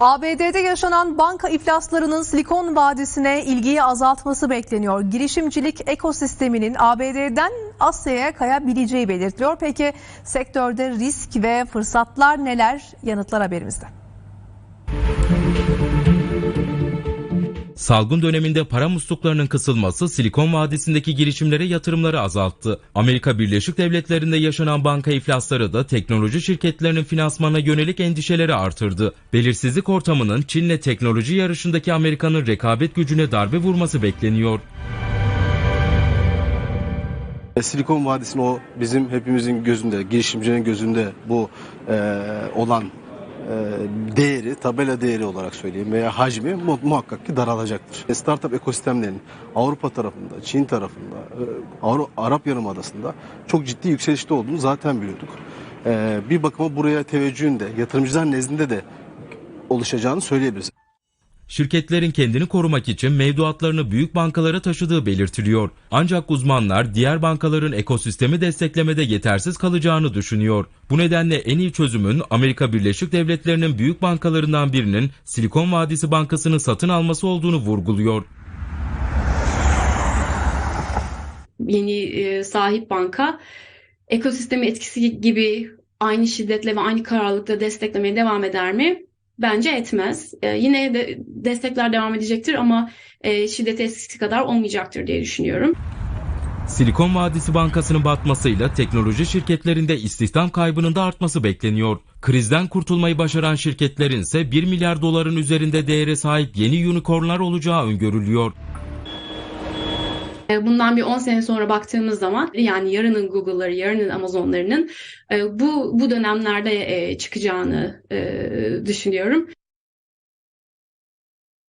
ABD'de yaşanan banka iflaslarının Silikon Vadisi'ne ilgiyi azaltması bekleniyor. Girişimcilik ekosisteminin ABD'den Asya'ya kayabileceği belirtiliyor. Peki sektörde risk ve fırsatlar neler? Yanıtlar haberimizde. Salgın döneminde para musluklarının kısılması Silikon Vadisi'ndeki girişimlere yatırımları azalttı. Amerika Birleşik Devletleri'nde yaşanan banka iflasları da teknoloji şirketlerinin finansmana yönelik endişeleri artırdı. Belirsizlik ortamının Çin'le teknoloji yarışındaki Amerika'nın rekabet gücüne darbe vurması bekleniyor. E, Silikon Vadisi'nin o bizim hepimizin gözünde, girişimcinin gözünde bu e, olan değeri, tabela değeri olarak söyleyeyim veya hacmi mu- muhakkak ki daralacaktır. E, Startup ekosistemlerinin Avrupa tarafında, Çin tarafında, e, Arap Yarımadası'nda çok ciddi yükselişte olduğunu zaten biliyorduk. E, bir bakıma buraya teveccühün de yatırımcılar nezdinde de oluşacağını söyleyebiliriz. Şirketlerin kendini korumak için mevduatlarını büyük bankalara taşıdığı belirtiliyor. Ancak uzmanlar diğer bankaların ekosistemi desteklemede yetersiz kalacağını düşünüyor. Bu nedenle en iyi çözümün Amerika Birleşik Devletleri'nin büyük bankalarından birinin Silikon Vadisi Bankası'nı satın alması olduğunu vurguluyor. yeni e, sahip banka ekosistemi etkisi gibi aynı şiddetle ve aynı kararlılıkla desteklemeye devam eder mi? Bence etmez. E, yine de destekler devam edecektir ama e, şiddet eskisi kadar olmayacaktır diye düşünüyorum. Silikon Vadisi Bankası'nın batmasıyla teknoloji şirketlerinde istihdam kaybının da artması bekleniyor. Krizden kurtulmayı başaran şirketlerin ise 1 milyar doların üzerinde değere sahip yeni unicornlar olacağı öngörülüyor. E, Bundan bir 10 sene sonra baktığımız zaman yani yarının Google'ları, yarının Amazon'larının e, bu bu dönemlerde e, çıkacağını e, düşünüyorum.